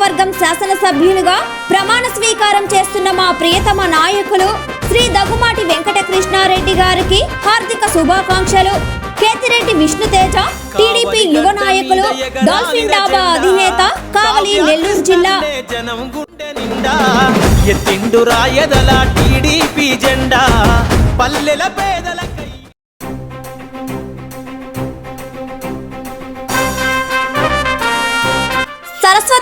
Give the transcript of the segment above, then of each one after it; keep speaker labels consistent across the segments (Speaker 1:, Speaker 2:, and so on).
Speaker 1: నియోజకవర్గం శాసనసభ్యులుగా ప్రమాణ స్వీకారం చేస్తున్న మా ప్రియతమ నాయకులు శ్రీ దగ్గుమాటి వెంకట కృష్ణారెడ్డి గారికి హార్దిక శుభాకాంక్షలు. కేతిరెడ్డి విష్ణుతేజ టీడీపీ యువ నాయకులు డాల్ఫిన్ డాబా అధినేత కావలి నెల్లూరు జిల్లా.
Speaker 2: జనం ఎత్తిండు రాయదల టీడీపీ జెండా. పల్లెల పేదల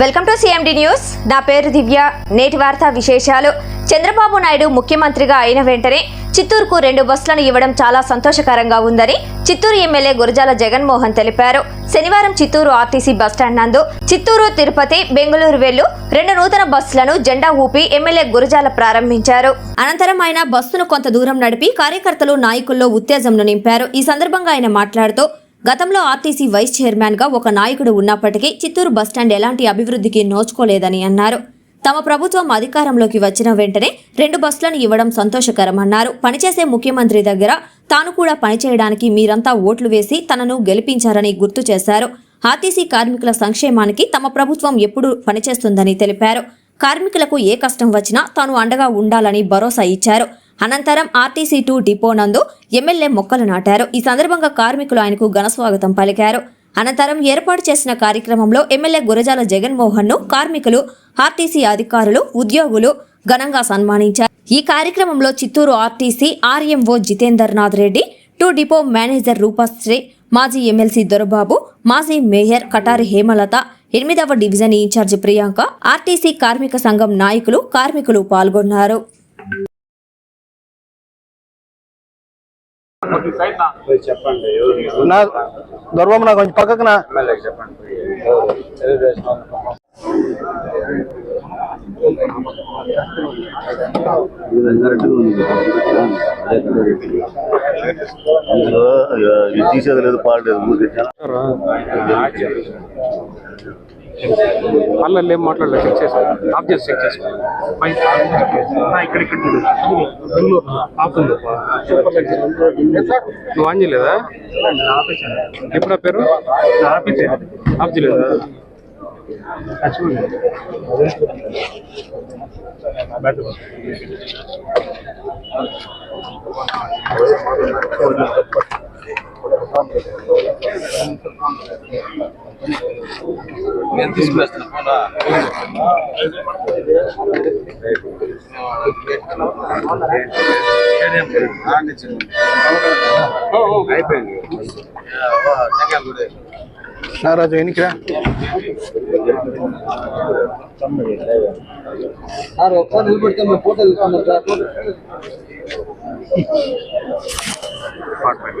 Speaker 1: వెల్కమ్ టు సిఎండి న్యూస్ నా పేరు దివ్య. నేటి వార్తా విశేషాలు. చంద్రబాబు నాయుడు ముఖ్యమంత్రిగా అయిన వెంటనే చిత్తూరుకు రెండు బస్సులను ఇవ్వడం చాలా సంతోషకరంగా ఉందని చిత్తూరు ఎమ్మెల్యే గురజాల జగన్మోహన్ తెలిపారు. శనివారం చిత్తూరు ఆర్టీసీ బస్టాండ్ నందు చిత్తూరు తిరుపతి బెంగళూరు వెళ్ళు రెండు నూతన బస్సులను జెండా ఊపి ఎమ్మెల్యే గురజాల ప్రారంభించారు. అనంతరం ఆయన బస్సును కొంత దూరం నడిపి కార్యకర్తలు నాయకుల్లో ఉత్తేజంను నింపారు. ఈ సందర్భంగా ఆయన మాట్లాడుతూ గతంలో ఆర్టీసీ వైస్ చైర్మన్గా ఒక నాయకుడు ఉన్నప్పటికీ చిత్తూరు బస్టాండ్ ఎలాంటి అభివృద్ధికి నోచుకోలేదని అన్నారు. తమ ప్రభుత్వం అధికారంలోకి వచ్చిన వెంటనే రెండు బస్సులను ఇవ్వడం సంతోషకరమన్నారు. పనిచేసే ముఖ్యమంత్రి దగ్గర తాను కూడా పనిచేయడానికి మీరంతా ఓట్లు వేసి తనను గెలిపించారని గుర్తు చేశారు. ఆర్టీసీ కార్మికుల సంక్షేమానికి తమ ప్రభుత్వం ఎప్పుడు పనిచేస్తుందని తెలిపారు. కార్మికులకు ఏ కష్టం వచ్చినా తాను అండగా ఉండాలని భరోసా ఇచ్చారు. అనంతరం ఆర్టీసీ టూ డిపో నందు ఎమ్మెల్యే మొక్కలు నాటారు. ఈ సందర్భంగా కార్మికులు ఆయనకు ఘనస్వాగతం పలికారు. అనంతరం ఏర్పాటు చేసిన కార్యక్రమంలో ఎమ్మెల్యే గురజాల జగన్మోహన్ను కార్మికులు ఆర్టీసీ అధికారులు ఉద్యోగులు ఘనంగా సన్మానించారు. ఈ కార్యక్రమంలో Chittoor RTC RMO Jitender Nath Reddy two depot manager Rupasri మాజీ ఎమ్మెల్సీ దొరబాబు మాజీ మేయర్ కటారి హేమలత ఎనిమిదవ డివిజన్ ఇన్ఛార్జ్ ప్రియాంక ఆర్టీసీ కార్మిక సంఘం నాయకులు కార్మికులు పాల్గొన్నారు.
Speaker 3: నా దొరబాబు నా కొంచెం పక్కకు నా
Speaker 4: ఇది తీసేది లేదు పాడలేదు
Speaker 5: వాళ్ళల్లో ఏం మాట్లాడలేదు చెక్ చేసి ఆఫ్ చేసి చెక్ చేసి ఇక్కడ ఇక్కడ ఆఫ్ ఉంది. నువ్వు ఆన్ చేయలేదా? ఎప్పుడు ఆ పేరు ఆఫ్ చేయలేదా. అయిపోయింది
Speaker 3: నారాజు ఎన్నికిరా ಮಾಡ್ಬೇಕು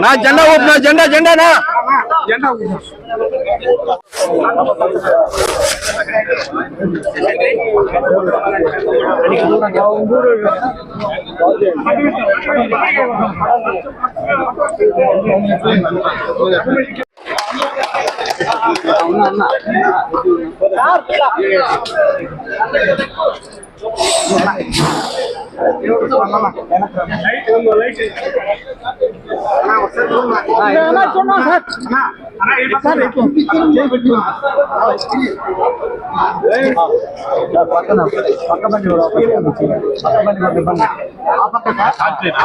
Speaker 3: నా జెండా ఊపు నా జెండా జెండా నా పక్క బండి పక్క బండి కొంచెం ఎనికిరా ఎనికిరా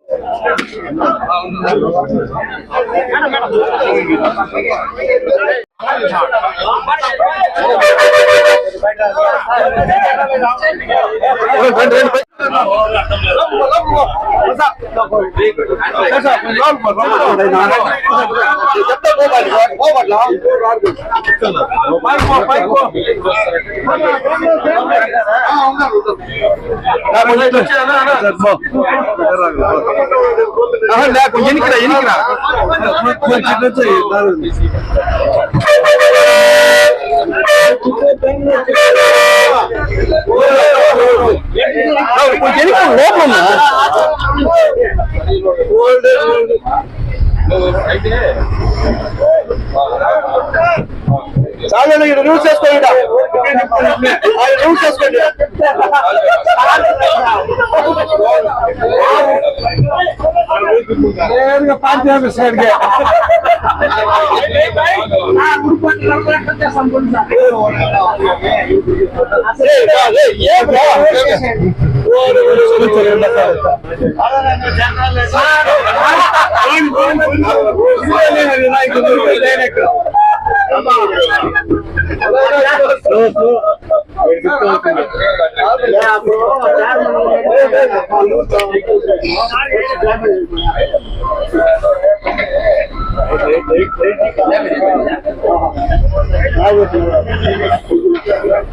Speaker 3: ரெண்டு చాలా ఇక్కడ న్యూస్ చేసుకోండి న్యూస్ చేసుకోండి పార్టీ ఆఫీస్ సైడ్కి అలా తలకాయ కొంచెం రైట్ లో పోయిందమ్మా అయింది తగిలిందా Come on.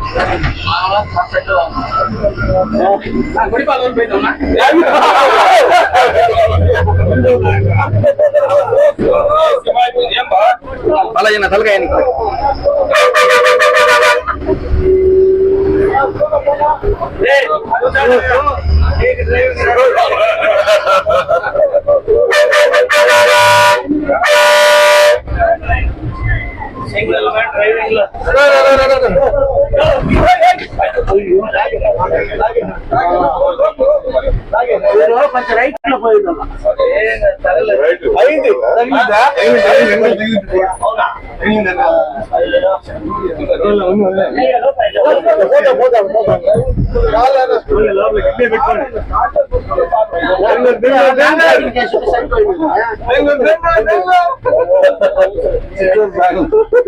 Speaker 3: Aku bedong, yang natal kayak ini. Side పోండి సైడ్ పోండి బా ప్లాట్ఫామ్ మీద పెట్టండి ప్లాట్ఫామ్ మీద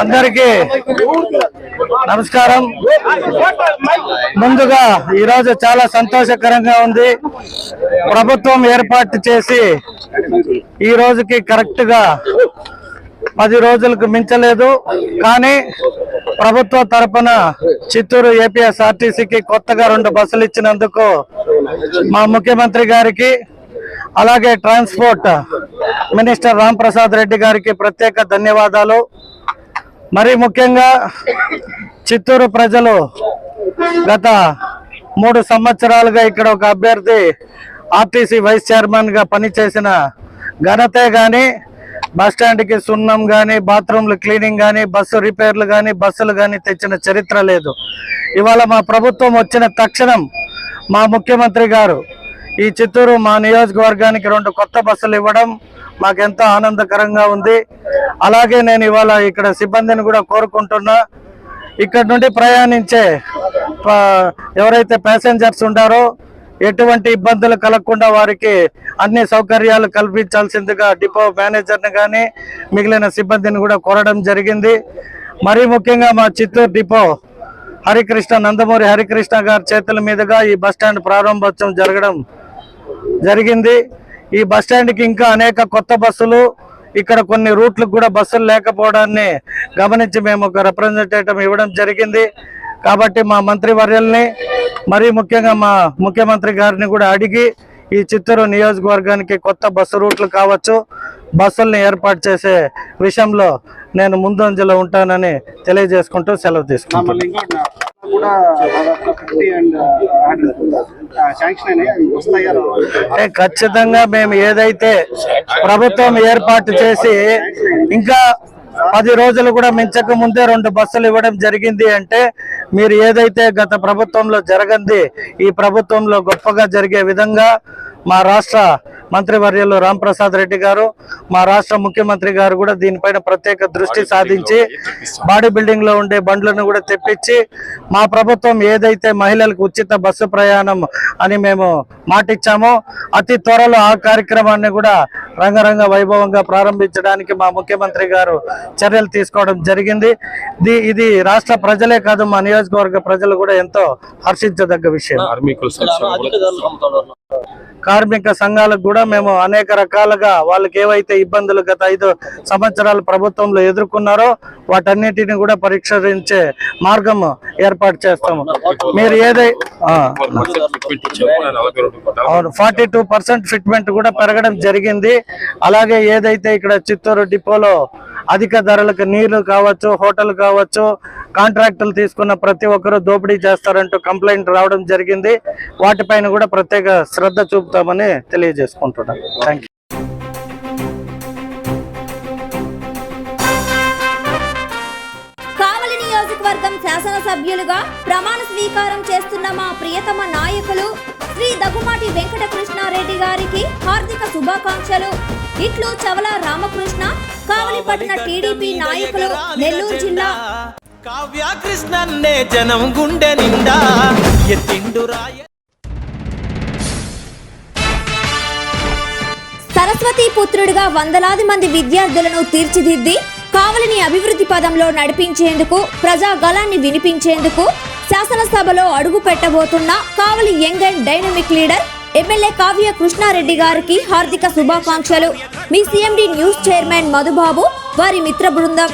Speaker 3: అందరికి నమస్కారం. ముందుగా ఈరోజు చాలా సంతోషకరంగా ఉంది. ప్రభుత్వం ఏర్పాటు చేసి ఈ రోజుకి కరెక్ట్గా పది రోజులకు మించలేదు. కానీ ప్రభుత్వ తరపున చిత్తూరు ఏపీఎస్ఆర్టీసీకి కొత్తగా రెండు బస్సులు ఇచ్చినందుకు మా ముఖ్యమంత్రి గారికి అలాగే ట్రాన్స్పోర్ట్ మినిస్టర్ రామ్ ప్రసాద్ రెడ్డి గారికి ప్రత్యేక ధన్యవాదాలు. మరి ముఖ్యంగా చిత్తూరు ప్రజలు గత మూడు సంవత్సరాలుగా ఇక్కడ ఒక అభ్యర్థి ఆర్టీసీ వైస్ చైర్మన్గా పనిచేసిన ఘనతే గాని బస్కి సున్నం గాని బాత్రూమ్లు క్లీనింగ్ గాని బస్సు రిపేర్లు గాని బస్సులు గాని తెచ్చిన చరిత్ర లేదు. ఇవాళ మా ప్రభుత్వం వచ్చిన తక్షణం మా ముఖ్యమంత్రి గారు ఈ చిత్తూరు మా నియోజకవర్గానికి రెండు కొత్త బస్సులు ఇవ్వడం మాకెంతో ఆనందకరంగా ఉంది. అలాగే నేను ఇవాళ ఇక్కడ సిబ్బందిని కూడా కోరుకుంటున్నా. ఇక్కడ నుండి ప్రయాణించే ప- ఎవరైతే ప్యాసింజర్స్ ఉంటారో ఎటువంటి ఇబ్బందులు కలగకుండా వారికి అన్ని సౌకర్యాలు కల్పించాల్సిందిగా డిపో మేనేజర్ని కానీ మిగిలిన సిబ్బందిని కూడా కోరడం జరిగింది. మరీ ముఖ్యంగా మా చిత్తూరు డిపో హరికృష్ణ నందమూరి హరికృష్ణ గారి చేతుల మీదుగా ఈ బస్ స్టాండ్ ప్రారంభోత్సవం జరగడం జరిగింది. ఈ బస్ స్టాండ్కి ఇంకా అనేక కొత్త బస్సులు ఇక్కడ కొన్ని రూట్లకు కూడా బస్సులు లేకపోవడాన్ని గమనించి మేము ఒక రిప్రజెంటేటివ్ ఇవ్వడం జరిగింది. కాబట్టి మా మంత్రి వర్యల్ని మరీ ముఖ్యంగా మా ముఖ్యమంత్రి గారిని కూడా అడిగి ఈ చిత్తూరు నియోజకవర్గానికి కొత్త బస్సు రూట్లు కావచ్చు బస్సుల్ని ఏర్పాటు చేసే విషయంలో నేను ముందంజలో ఉంటానని తెలియజేసుకుంటూ సెలవు తీసుకుంటాను
Speaker 6: శాంక్షన్ అయినాయి
Speaker 3: అంటే ఖచ్చితంగా మేము ఏదైతే ప్రభుత్వం ఏర్పాటు చేసి ఇంకా పది రోజులు కూడా మించక ముందే రెండు బస్సులు ఇవ్వడం జరిగింది అంటే మీరు ఏదైతే గత ప్రభుత్వంలో జరగంది ఈ ప్రభుత్వంలో గొప్పగా జరిగే విధంగా మా రాష్ట్ర మంత్రివర్యులు రాంప్రసాద్ రెడ్డి గారు మా రాష్ట్ర ముఖ్యమంత్రి గారు కూడా దీనిపైన ప్రత్యేక దృష్టి సాధించి బాడీ బిల్డింగ్లో ఉండే బండ్లను కూడా తెప్పించి మా ప్రభుత్వం ఏదైతే మహిళలకు ఉచిత బస్సు ప్రయాణం అని మేము మాటిచ్చామో అతి త్వరలో ఆ కార్యక్రమాన్ని కూడా రంగరంగ వైభవంగా ప్రారంభించడానికి మా ముఖ్యమంత్రి గారు చర్యలు తీసుకోవడం జరిగింది. ది- ఇది రాష్ట్ర ప్రజలే కాదు మా నియోజకవర్గ ప్రజలు కూడా ఎంతో హర్షించదగ్గ విషయం. కార్మిక సంఘాలకు కూడా మేము అనేక రకాలుగా వాళ్ళకి ఏవైతే ఇబ్బందులు గత ఐదు సంవత్సరాల ప్రభుత్వంలో ఎదుర్కొన్నారో వాటన్నిటిని కూడా పరిష్కరించే మార్గం ఏర్పాటు చేస్తాము. మీరు ఏదై ఫార్టీ టూ పర్సెంట్ ఫిట్మెంట్ కూడా పెరగడం జరిగింది. అలాగే ఏదైతే ఇక్కడ చిత్తూరు డిపోలో అధిక ధరలకు నీళ్ళు కావచ్చు హోటల్ కావచ్చు కాంట్రాక్టులు తీసుకున్న ప్రతి ఒక్కరూ దోపిడీ చేస్తారంటూ కంప్లైంట్ రావడం జరిగింది. వాటిపైన కూడా ప్రత్యేక శ్రద్ధ చూపుతామని తెలియజేసుకుంటున్నాం. థ్యాంక్
Speaker 1: కావలి నియోజకవర్గం శాసనసభ్యులుగా ప్రమాణ స్వీకారం చేస్తున్న మా ప్రియతమ నాయకులు శ్రీ దగ్గుమాటి వెంకట కృష్ణారెడ్డి గారికి హార్దిక శుభాకాంక్షలు. ఇట్లు చవల రామకృష్ణ కావలి పట్టణ టీడీపీ నాయకులు నెల్లూరు జిల్లా.
Speaker 2: కావ్య కృష్ణన్నే జనం గుండె నిండా. ఎత్తిండు రాయ
Speaker 1: సరస్వతి పుత్రుడిగా వందలాది మంది విద్యార్థులను తీర్చిదిద్ది కావలిని అభివృద్ధి పదంలో నడిపించేందుకు ప్రజా గలాన్ని వినిపించేందుకు శాసనసభలో అడుగు పెట్టబోతున్న Kavali young and dynamic leader MLA Kavya Krishnareddy గారికి హార్దిక శుభాకాంక్షలు. మీ సిఎండి న్యూస్ చైర్మన్ మధుబాబు వారి మిత్ర బృందం.